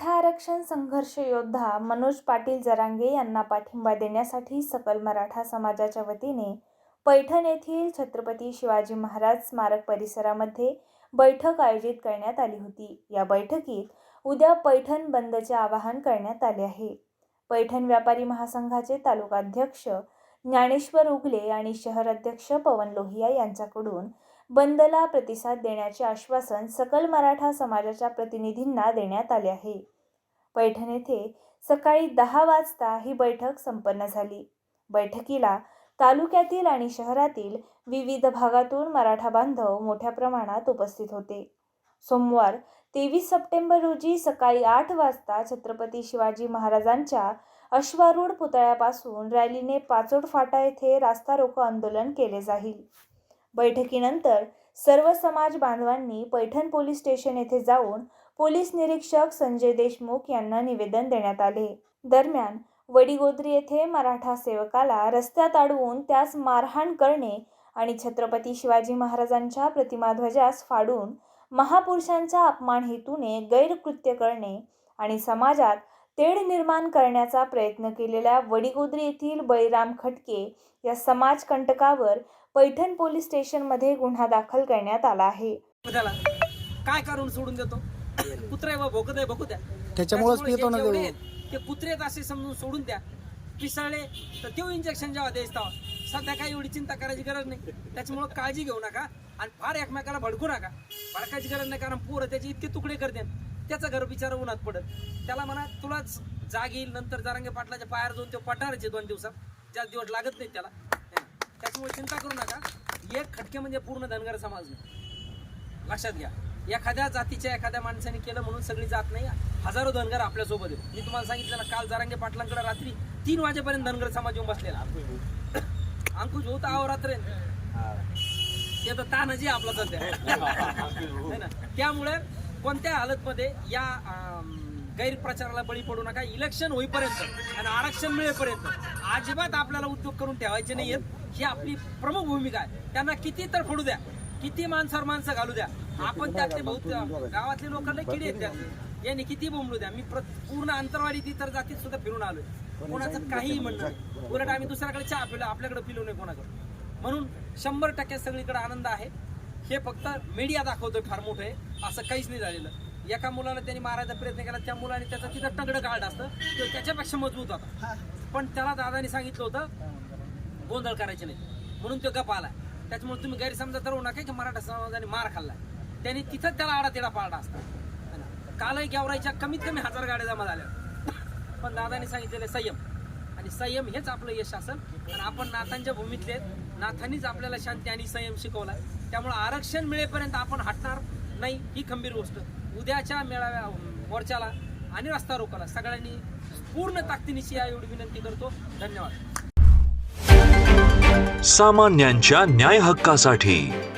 मराठा आरक्षण संघर्ष योद्धा मनोज पाटील जरांगे यांना पाठिंबा देण्यासाठी सकल मराठा समाजाच्या वतीने पैठण येथील छत्रपती शिवाजी महाराज स्मारक परिसरामध्ये बैठक आयोजित करण्यात आली होती. या बैठकीत उद्या पैठण बंदचे आवाहन करण्यात आले आहे. पैठण व्यापारी महासंघाचे तालुकाध्यक्ष ज्ञानेश्वर उगले आणि शहर अध्यक्ष पवन लोहिया यांच्याकडून बंदला प्रतिसाद देण्याचे आश्वासन सकल मराठा समाजाच्या प्रतिनिधींना देण्यात आले आहे. पैठण येथे सकाळी दहा वाजता ही बैठक संपन्न झाली. बैठकीला तालुक्यातील आणि शहरातील विविध भागातून मराठा बांधव मोठ्या प्रमाणात उपस्थित होते. सोमवार तेवीस सप्टेंबर रोजी सकाळी आठ वाजता छत्रपती शिवाजी महाराजांच्या अश्वारूढ पुतळ्यापासून रॅलीने पाचोड फाटा येथे रास्ता रोको आंदोलन केले जाईल. बैठकीनंतर सर्व समाज बांधवांनी पैठण पोलीस स्टेशन येथे जाऊन पोलीस निरीक्षक संजय देशमुख यांना निवेदन देण्यात आले. दरम्यान वडीगोद्री येथे मराठा सेवकाला रस्त्यात अडवून त्यास मारहाण करणे आणि छत्रपती शिवाजी महाराजांच्या प्रतिमाध्वजास फाडून महापुरुषांचा अपमान हेतूने गैरकृत्य करणे आणि समाजात तेढ निर्माण करण्याचा प्रयत्न केलेल्या वडीगोद्री येथील बळीराम खटके या समाजकंटकावर पैठण पोलीस स्टेशनमध्ये गुन्हा दाखल करण्यात आला आहे. काय करून सोडून देतो? कुत्रा आहे भोकत आहे भोकू द्या. त्याच्यामुळेच त्याच्यामुळे पितो ना. जेवढे आहेत, ते कुत्रेच असे समजून सोडून द्या. पिसळले तर तो इंजेक्शन जेव्हा द्यायचं तेव्हा. सध्या काही एवढी चिंता करायची गरज नाही. त्याच्यामुळे काळजी घेऊ नका आणि फार एकमेकाला भडकू नका. भडकायची गरज नाही कारण पोरं त्याचे इतके तुकडे करते त्याचं घर बिचारा उन्हात पडत. त्याला म्हणा तुलाच जाग येईल नंतर जारांगे पाटलाच्या पायावर जाऊन तो पटारचे दोन दिवसात. जास्त दिवस लागत नाही त्याला. त्याच्यामुळे चिंता करू नका. एक खटके म्हणजे पूर्ण धनगर समाज नाही. लक्षात घ्या. एखाद्या जातीच्या एखाद्या माणसाने केलं म्हणून सगळी जात नाही. हजारो धनगर आपल्यासोबत आहेत. मी तुम्हाला सांगितलं ना काल जारांगे पाटलांकडे रात्री तीन वाजेपर्यंत धनगर समाज येऊन बसलेला. अंकुश होता आहो रात्र ते तर तानाजी आपला सध्या. ना? त्यामुळे कोणत्या हालतमध्ये या अं, गैरप्रचाराला बळी पडू नका. इलेक्शन होईपर्यंत आणि आरक्षण मिळेपर्यंत अजिबात आपल्याला उद्योग करून ठेवायचे नाहीयेत. ही आपली प्रमुख भूमिका आहे. त्यांना किती तर फोडू द्या. किती माणसावर माणसं घालू द्या. आपण त्यातले बहुत गावातले लोकांना किडी आहेत त्यातले. यांनी किती बोंबलू द्या? मी पूर्ण अंतरवाडी ती तर जातीत सुद्धा फिरून आलोय. कोणाचं काहीही म्हणणं उलट आम्ही दुसऱ्याकडे चहा पिलो आपल्याकडे पिलो नाही कोणाकडे. म्हणून शंभर टक्के सगळीकडे आनंद आहे. हे फक्त मीडिया दाखवतोय फार मोठं आहे. असं काहीच नाही झालेलं. एका मुलाला त्यांनी मारायचा प्रयत्न केला त्या मुलाने त्याचं तिथं तगडं काढलं असतं. तो त्याच्यापेक्षा मजबूत होता. पण त्याला दादानी सांगितलं होतं गोंधळ करायचे नाही म्हणून तो गप आला त्याच्यामुळे तुम्ही गैरसमजा ठरवू नका की मराठा समाजाने मार खाल्लाय. त्यांनी तिथं त्याला आडातेडा पाळला असता. कालही गेवराईच्या कमीत कमी हजार गाड्या जमा झाल्या. पण दादाने सांगितलेलं संयम. आणि संयम हेच आपलं यश शासन आणि आपण नाथांच्या भूमीतले नाथांनीच आपल्याला शांती आणि संयम शिकवला त्यामुळे आरक्षण मिळेपर्यंत आपण हटणार नाही ही खंबीर गोष्ट. उद्याच्या मेळाव्या मोर्चाला आणि रस्ता रोकाला सगळ्यांनी पूर्ण ताकदीनिशी या एवढी विनंती करतो. धन्यवाद. सामान्यांच्या न्याय हक्कासाठी